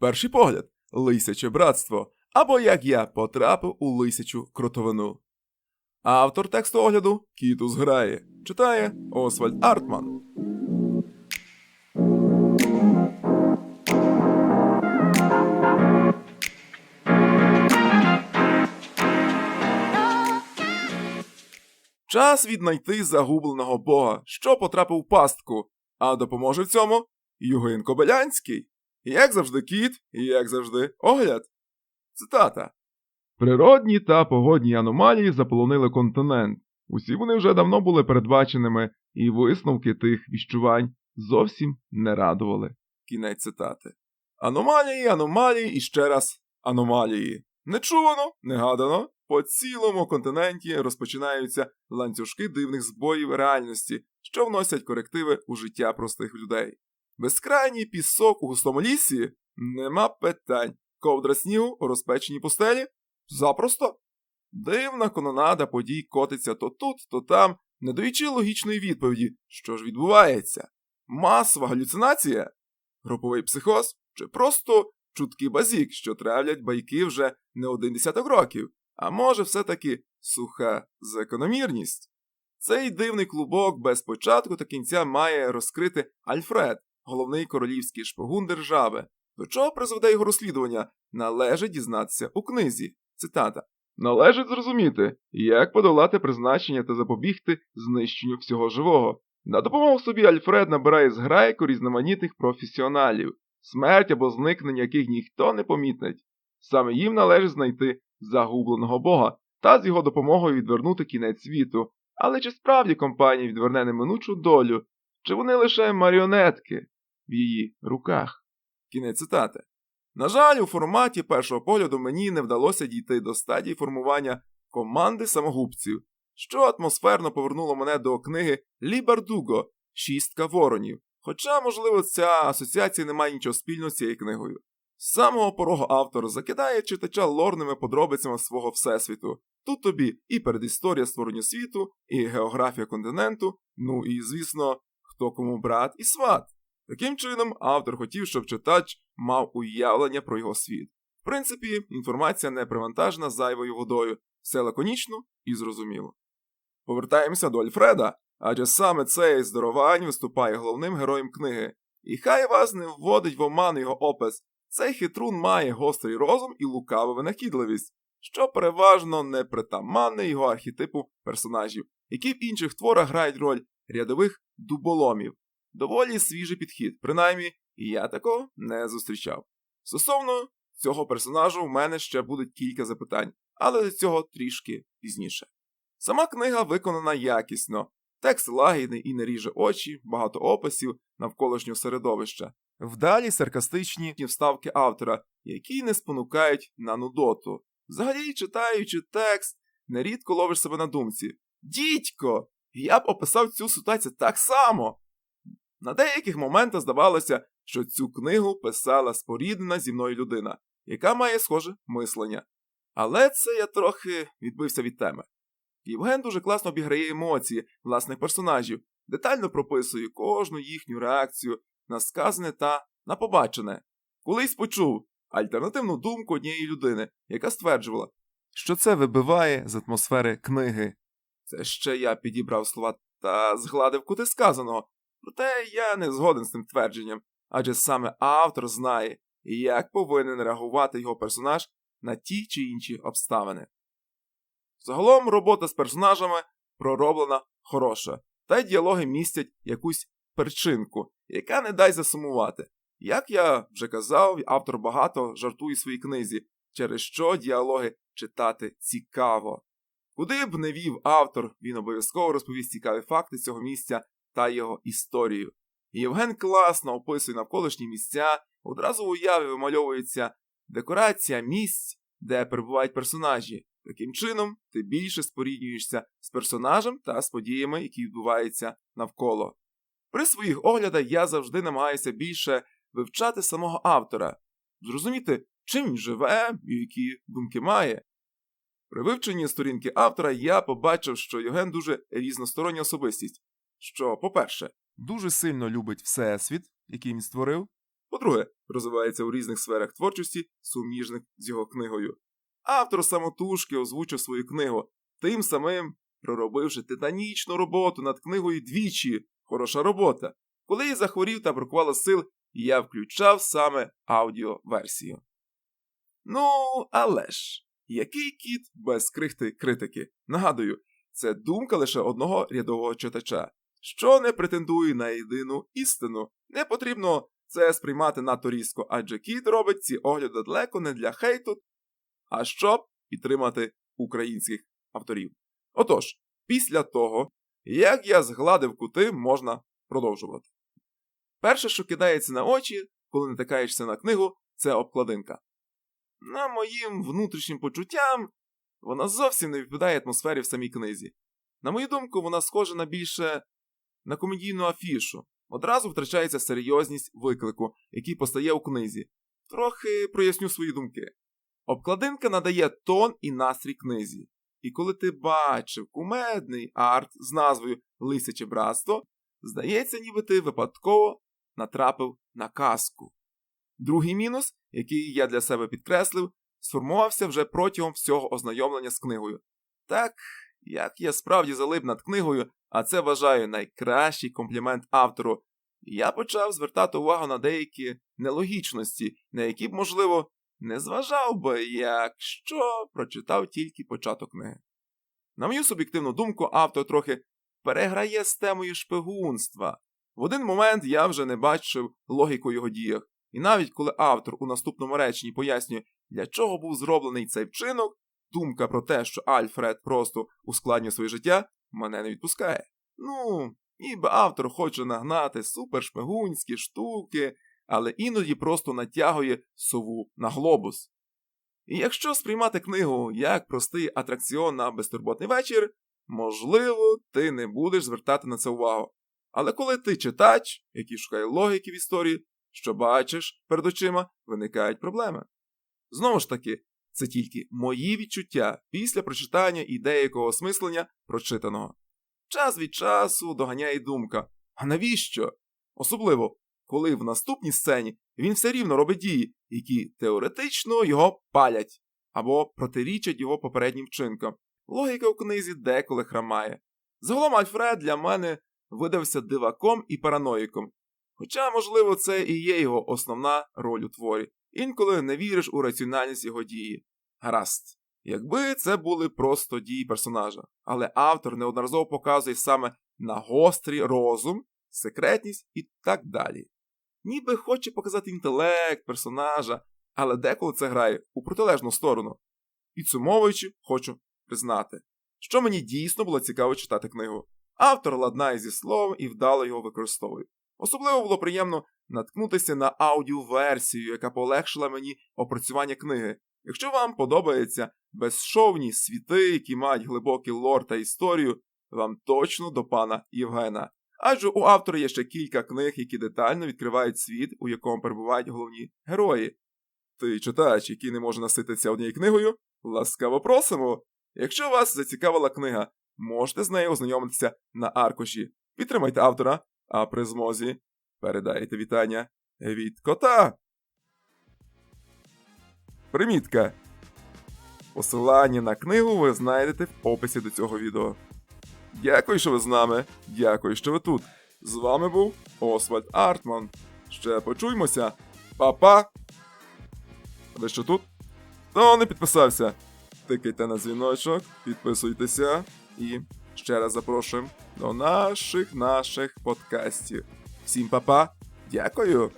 Перший погляд Лисяче братство, або як я потрапив у лисячу кротовину. Автор тексту огляду Кітус грає. Читає Освальд Артман. Час віднайти загубленого бога, що потрапив у пастку, а допоможе в цьому Югин Кобилянський. Як завжди кіт, і як завжди огляд. Цитата. Природні та погодні аномалії заполонили континент. Усі вони вже давно були передбаченими, і висновки тих віщувань зовсім не радували. Кінець цитати. Аномалії, аномалії і ще раз аномалії. Нечувано, негадано, по цілому континенті розпочинаються ланцюжки дивних збоїв реальності, що вносять корективи у життя простих людей. Безкрайній пісок у густому лісі нема питань. Ковдра снігу у розпеченій пустелі запросто. Дивна кононада подій котиться то тут, то там, не даючи логічної відповіді, що ж відбувається. Масова галюцинація, груповий психоз чи просто чутки базік, що травлять байки вже не один десяток років, а може все-таки суха закономірність. Цей дивний клубок без початку та кінця має розкрити Альфред, головний королівський шпигун держави. До чого призведе його розслідування, належить дізнатися у книзі. Цитата. Належить зрозуміти, як подолати призначення та запобігти знищенню всього живого. На допомогу собі Альфред набирає зграйку різноманітних професіоналів, смерть або зникнення яких ніхто не помітить. Саме їм належить знайти загубленого бога та з його допомогою відвернути кінець світу. Але чи справді компанія відверне неминучу долю, чи вони лише маріонетки в її руках? Кінець цитати. На жаль, у форматі першого погляду мені не вдалося дійти до стадії формування команди самогубців, що атмосферно повернуло мене до книги Лі Бардуго Шістка воронів. Хоча, можливо, ця асоціація не має нічого спільного з цією книгою. З самого порогу автор закидає читача лорними подробицями свого всесвіту. Тут тобі і передісторія створення світу, і географія континенту, ну і, звісно, хто кому брат і сват. Таким чином, автор хотів, щоб читач мав уявлення про його світ. В принципі, інформація не привантажена зайвою водою, все лаконічно і зрозуміло. Повертаємося до Альфреда, адже саме цей здоровань виступає головним героєм книги. І хай вас не вводить в оман його опис, цей хитрун має гострий розум і лукаву винахідливість, що переважно не притаманне його архетипу персонажів, які в інших творах грають роль рядових дуболомів. Доволі свіжий підхід, принаймні, я такого не зустрічав. Стосовно цього персонажу, в мене ще будуть кілька запитань, але до цього трішки пізніше. Сама книга виконана якісно, текст лагідний і не ріже очі, багато описів навколишнього середовища, вдалі саркастичні вставки автора, які не спонукають на нудоту. Взагалі, читаючи текст, нерідко ловиш себе на думці. Дідько! Я б описав цю ситуацію так само. На деяких моментах здавалося, що цю книгу писала споріднена зі мною людина, яка має схоже мислення. Але це я трохи відбився від теми. Євген дуже класно обіграє емоції власних персонажів, детально прописує кожну їхню реакцію на сказане та на побачене. Колись почув альтернативну думку однієї людини, яка стверджувала, що це вибиває з атмосфери книги. Це ще я підібрав слова та згладив кути сказаного, проте я не згоден з цим твердженням, адже саме автор знає, як повинен реагувати його персонаж на ті чи інші обставини. Загалом робота з персонажами пророблена хороша, та й діалоги містять якусь перчинку, яка не дай засумувати. Як я вже казав, автор багато жартує в своїй книзі, через що діалоги читати цікаво. Куди б не вів автор, він обов'язково розповість цікаві факти цього місця та його історію. Євген класно описує навколишні місця, одразу в уяві вимальовується декорація місць, де перебувають персонажі. Таким чином, ти більше споріднюєшся з персонажем та з подіями, які відбуваються навколо. При своїх оглядах я завжди намагаюся більше вивчати самого автора, зрозуміти, чим він живе і які думки має. При вивченні сторінки автора я побачив, що Євген дуже різностороння особистість, що, по-перше, дуже сильно любить всесвіт, який він створив, По-друге, розвивається у різних сферах творчості, суміжних з його книгою. Автор самотужки озвучив свою книгу, тим самим проробивши титанічну роботу над книгою двічі. Хороша робота. Коли я захворів та бракувало сил, я включав саме аудіоверсію. Ну, але ж, який кіт без крихти критики? Нагадую, це думка лише одного рядового читача, що не претендує на єдину істину. Не потрібно це сприймати надто різко, адже кіт робить ці огляди далеко не для хейту, а щоб підтримати українських авторів. Отож, після того, як я згладив кути, можна продовжувати. Перше, що кидається на очі, коли натикаєшся на книгу, це обкладинка. На моїм внутрішнім почуттям, вона зовсім не відповідає атмосфері в самій книзі. На мою думку, вона схожа на більше на комедійну афішу. Одразу втрачається серйозність виклику, який постає у книзі. Трохи проясню свої думки. Обкладинка надає тон і настрій книзі. І коли ти бачив кумедний арт з назвою Лисяче братство, здається, ніби ти випадково натрапив на казку. Другий мінус, який я для себе підкреслив, сформувався вже протягом всього ознайомлення з книгою. Так, як я справді залип над книгою, а це вважаю найкращий комплімент автору, я почав звертати увагу на деякі нелогічності, на які б, можливо, не зважав би, якщо прочитав тільки початок книги. На мою суб'єктивну думку, автор трохи переграє з темою шпигунства. В один момент я вже не бачив логіку його діях, і навіть коли автор у наступному реченні пояснює, для чого був зроблений цей вчинок, думка про те, що Альфред просто ускладнює своє життя, мене не відпускає. Ну, ніби автор хоче нагнати супершпигунські штуки, але іноді просто натягує сову на глобус. І якщо сприймати книгу як простий атракціон на безтурботний вечір, можливо, ти не будеш звертати на це увагу. Але коли ти читач, який шукає логіки в історії, що бачиш перед очима, виникають проблеми. Знову ж таки, це тільки мої відчуття після прочитання і деякого осмислення прочитаного. Час від часу доганяє думка. А навіщо? Особливо, коли в наступній сцені він все рівно робить дії, які теоретично його палять або протирічать його попереднім вчинкам. Логіка в книзі деколи храмає. Загалом Альфред для мене видався диваком і параноїком. Хоча, можливо, це і є його основна роль у творі. Інколи не віриш у раціональність його дії. Гаразд. Якби це були просто дії персонажа, але автор неодноразово показує саме на гострий розум, секретність і так далі. Ніби хоче показати інтелект персонажа, але деколи це грає у протилежну сторону. Підсумовуючи, хочу признати, що мені дійсно було цікаво читати книгу. Автор ладнає зі словом і вдало його використовує. Особливо було приємно наткнутися на аудіоверсію, яка полегшила мені опрацювання книги. Якщо вам подобаються безшовні світи, які мають глибокий лор та історію, вам точно до пана Євгена. Адже у автора є ще кілька книг, які детально відкривають світ, у якому перебувають головні герої. Ти читач, який не може насититися однією книгою, ласкаво просимо. Якщо вас зацікавила книга, можете з нею ознайомитися на аркуші. Підтримайте автора, а при змозі передайте вітання від кота. Примітка. Посилання на книгу ви знайдете в описі до цього відео. Дякую, що ви з нами. Дякую, що ви тут. З вами був Освальд Артман. Ще почуємося. Па-па! Ви що тут? Хто не підписався? Тикайте на дзвіночок, підписуйтеся і ще раз запрошуємо до наших наших подкастів. Всім па-па! Дякую!